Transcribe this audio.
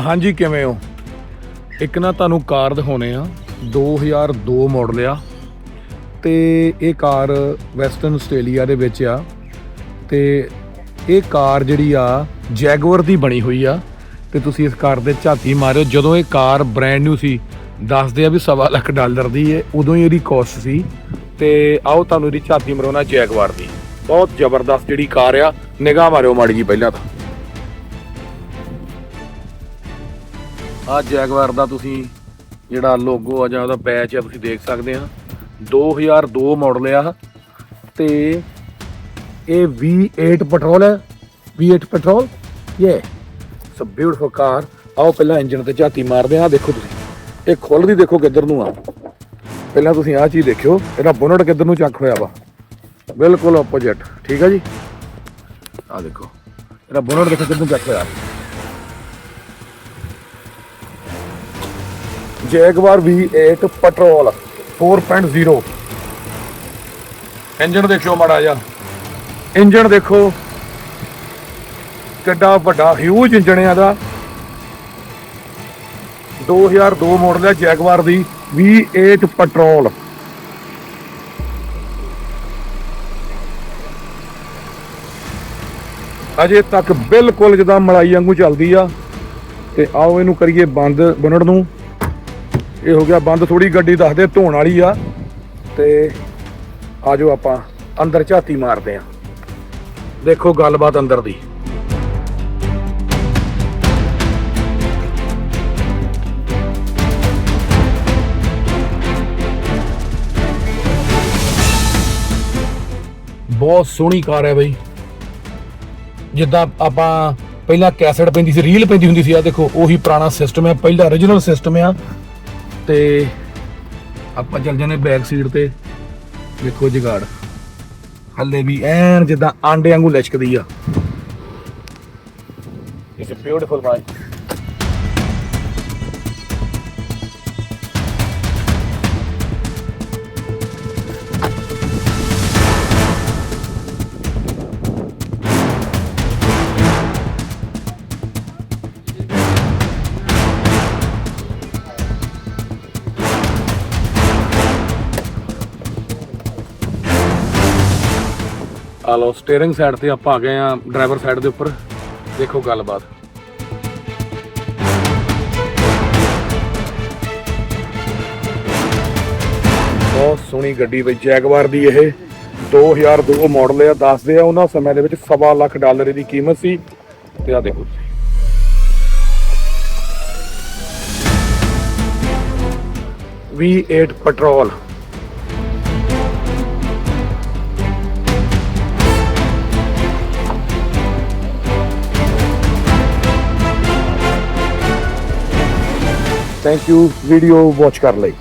ਹਾਂਜੀ, ਕਿਵੇਂ ਹੋ? ਇੱਕ ਨਾ ਤੁਹਾਨੂੰ ਕਾਰ ਦਿਖਾਉਣੇ ਆ। 2002 ਮਾਡਲ ਆ। ਤੇ ਇਹ ਕਾਰ ਵੈਸਟਰਨ ਆਸਟ੍ਰੇਲੀਆ ਦੇ ਵਿੱਚ ਆ। ਤੇ ਇਹ ਕਾਰ ਜਿਹੜੀ ਆ, ਜੈਗਵਰ ਦੀ ਬਣੀ ਹੋਈ ਆ। ਤੇ ਤੁਸੀਂ ਇਸ ਕਾਰ ਦੇ ਝਾਤੀ ਮਾਰਿਓ। ਜਦੋਂ ਇਹ ਕਾਰ ਬ੍ਰੈਂਡ ਨਿਊ ਸੀ, ਦੱਸਦੇ ਆ ਵੀ ਸਵਾ ਲੱਖ ਡਾਲਰ ਦੀ ਹੈ ਉਦੋਂ ਹੀ ਇਹਦੀ ਕੋਸਟ ਸੀ। ਤੇ ਆਓ ਤੁਹਾਨੂੰ ਇਹਦੀ ਝਾਤੀ ਮਰਾਉਣਾ ਜੈਗਵਾਰ ਦੀ। ਬਹੁਤ ਜ਼ਬਰਦਸਤ ਜਿਹੜੀ ਕਾਰ ਆ। ਨਿਗਾਹ ਮਾਰਿਓ ਮਾੜੀ ਜੀ ਪਹਿਲਾਂ ਤਾਂ। ਆ ਜੈਗਵਾਰ ਦਾ ਤੁਸੀਂ ਜਿਹੜਾ ਲੋਗੋ ਆ ਜਾਂ ਉਹਦਾ ਬੈਚ ਆ ਤੁਸੀਂ ਦੇਖ ਸਕਦੇ ਆ। 2002 ਮਾਡਲ ਆ ਤੇ ਇਹ V8 ਪੈਟਰੋਲ ਹੈ V8 ਪੈਟਰੋਲ ਯੇ ਸੋ ਬਿਊਟੀਫੁਲ ਕਾਰ ਆਓ ਪਹਿਲਾਂ ਇੰਜਨ ਤੇ ਝਾਤੀ ਮਾਰਦੇ ਆ ਦੇਖੋ ਤੁਸੀਂ। ਇਹ ਖੁੱਲਦੀ ਦੇਖੋ ਕਿੱਧਰ ਨੂੰ ਆ। ਪਹਿਲਾਂ ਤੁਸੀਂ ਆਹ ਚੀਜ਼ ਦੇਖਿਓ। ਇਹਦਾ ਬੋਨਟ ਕਿੱਧਰ ਨੂੰ ਚੱਕ ਹੋਇਆ ਵਾ। ਬਿਲਕੁਲ ਆਪੋਜ਼ਿਟ ਠੀਕ ਆ ਜੀ? ਆ ਦੇਖੋ। ਇਹਦਾ ਬੋਨਟ ਦੇਖੋ ਕਿੱਧਰ ਨੂੰ ਚੱਕ ਹੋਇਆ। ਜੈਗਵਾਰ V8 ਪੈਟਰੋਲ 4.0 ਇੰਜਨ ਦੇਖਿਓ ਮਾੜਾ ਜਿਹਾ। ਇੰਜਨ ਦੇਖੋ। ਕਿੱਡਾ ਵੱਡਾ ਹਿਊਜ ਇੰਜਨ ਹੈ ਦਾ 2002 ਮਾਡਲ ਹੈ ਜੈਗਵਾਰ ਦੀ V8 ਪੈਟਰੋਲ। ਅਜੇ ਤੱਕ ਬਿਲਕੁਲ ਜਿੱਦਾਂ ਮਲਾਈ ਵਾਂਗੂ ਚੱਲਦੀ ਆ। ਤੇ ਆਓ ਇਹਨੂੰ ਕਰੀਏ ਬੰਦ ਬਨੜ ਨੂੰ। ਇਹ ਹੋ ਗਿਆ ਬੰਦ ਥੋੜੀ ਗੱਡੀ ਦੱਸਦੇ, ਧੋਣ ਵਾਲੀ ਆ। ਤੇ ਆਜੋ ਆਪਾਂ, ਅੰਦਰ ਝਾਤੀ ਮਾਰਦੇ ਆ। ਦੇਖੋ ਗੱਲਬਾਤ ਅੰਦਰ ਦੀ। ਬਹੁਤ ਸੋਹਣੀ ਕਾਰ ਹੈ ਬਈ। ਜਿੱਦਾਂ ਆਪਾਂ ਪਹਿਲਾਂ ਕੈਸਟ ਪੈਂਦੀ ਸੀ, ਰੀਲ ਪੈਂਦੀ ਹੁੰਦੀ ਸੀ ਆ ਦੇਖੋ, ਉਹੀ ਪੁਰਾਣਾ ਸਿਸਟਮ ਹੈ, ਪਹਿਲਾ origignal ਸਿਸਟਮ ਆ। ਤੇ ਆਪਾਂ ਚੱਲ ਜਾਂਦੇ ਬੈਕ ਸੀਟ ਤੇ। ਵੇਖੋ ਜਗਾੜ। ਹੱਲੇ ਵੀ ਐਨ ਜਿੱਦਾਂ ਆਂਡੇ ਵਾਂਗੂ ਲਚਕਦੀ ਆ। ਇਟਸ ਅ ਬਿਊਟੀਫੁਲ ਬਾਈਕ ਆ ਲਓ ਸਟੀਅਰਿੰਗ ਸਾਈਡ ਤੇ ਆਪਾਂ ਆ ਗਏ ਆ ਡਰਾਈਵਰ ਸਾਈਡ ਦੇ ਉੱਪਰ। ਦੇਖੋ ਗੱਲਬਾਤ। ਬਹੁਤ ਸੋਹਣੀ ਗੱਡੀ ਬਈ ਜੈਗਵਾਰ ਦੀ ਇਹ। 2002 ਮਾਡਲ ਆ, ਦੱਸਦੇ ਆ ਉਹਨਾਂ ਸਮੇਂ ਦੇ ਵਿੱਚ ਸਵਾ ਲੱਖ ਡਾਲਰ ਦੀ ਕੀਮਤ ਸੀ। ਤੇ ਆ ਦੇਖੋ V8 petrol thank you video watch ਕਰਨ ਲਈ।